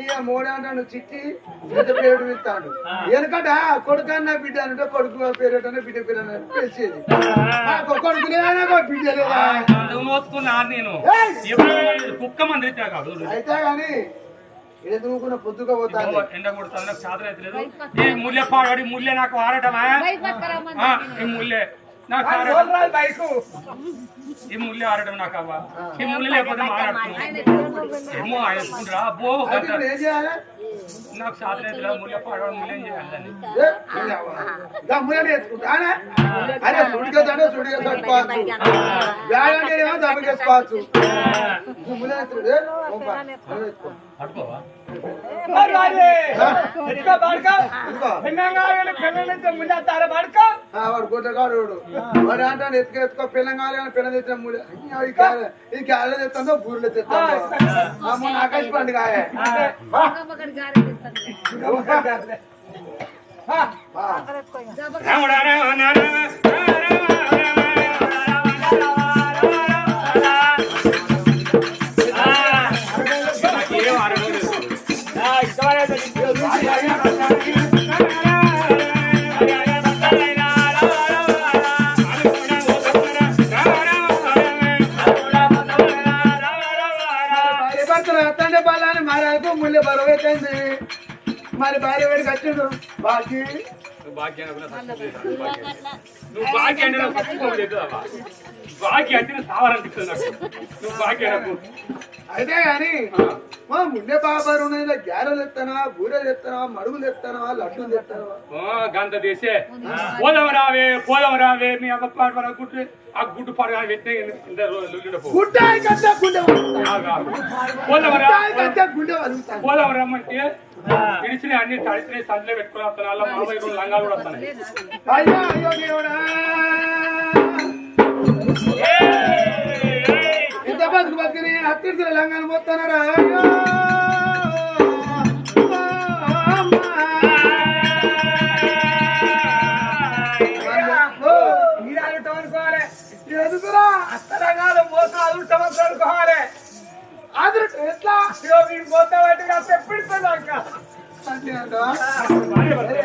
ఇక మూడంటాడు చిట్టి పెద్ద పేరు ఇస్తాడు వెనకట కొడుకు అన్న బిడ్డ అంటే కొడుకు పేరు బిడ్డ పేరు అని పిలిచేది కొడుకు లేదా బిడ్డ లేదా? నేను. కుక్క మంది అయితే గాని ఇది దూకున్న పొద్దుగా పోతాను ఎండ కొడుతుంది? నాకు సాధన అవుతలేదు ఈ ముల్లె పాడాడి ముల్లె నాకు ఆడటమా ముల్లె నాకు బైకు. ఈ ముల్లె ఆడటం నాకు అవ్వ. ఈ ముల్లె లేకపోతే మాట్లాడుతున్నాను ఏమో ఆయన అబ్బో నాకు సాధన అవుతలేదు ముల్లె పాడాడు ముల్లె ఏం చేయాలి దాన్ని? దమ్ములని ఎత్తుకుంటానే అరే సుడికేసాడే సుడిగా కట్టుకోవచ్చు బ్యాగ్ అంటే ఏమో దమ్ముకేసుకోవచ్చు దమ్ములని ఎత్తుడు ఎత్తుకో ఎత్తుకు ఎత్తుకో పిల్లం కావాలి కానీ పిల్లం తెచ్చిన క్యారె- ఈ క్యారెట్ తెస్తుందో బూరెలు తెస్తుందో మొన్న ఆకాశ పండుగ రాముడా రామ మారాకు ముళ్ళ బరువు ఎత్తంది మరి భార్య వేడికి వచ్చిండు. బాకీ. నువ్వు బాకీ అంటే నాకు. బాకీ అంటే. నాకు కావాలనిపిస్తుంది నాకు. నువ్వు బాకీ అయితే గాని మా ముందే బాబారు గ్యారెలు ఎత్తానా బూరెలు ఎత్తానా మడుగులు ఎత్తానా లడ్డూలు ఎత్తానా గంత తీసే. పోదాం రావే పోదాం రావే మీ అమ్మ పాట మన గుడ్డు ఆ గుడ్డు పాడు పెట్టే పో. గుడ్డాయి కంటే గుండె గుండె. పోదాం రమ్మంటే పిలిచిన అన్ని తడిసిన సందులో పెట్టుకుని వస్తాను. అలా మామయ్య రెండు లంగాలు కూడా వస్తున్నాయి అయ్యో అయ్యో దేవుడా! ఎంత బతుకు బతికిని అత్తిడి తెలంగాణ మొత్తన్నాడా అయ్యో! మోసం అదుర్తమని అనుకోవాలి ఎట్లా? వీడు పోతా బట్టి ఎప్పుడు అంటే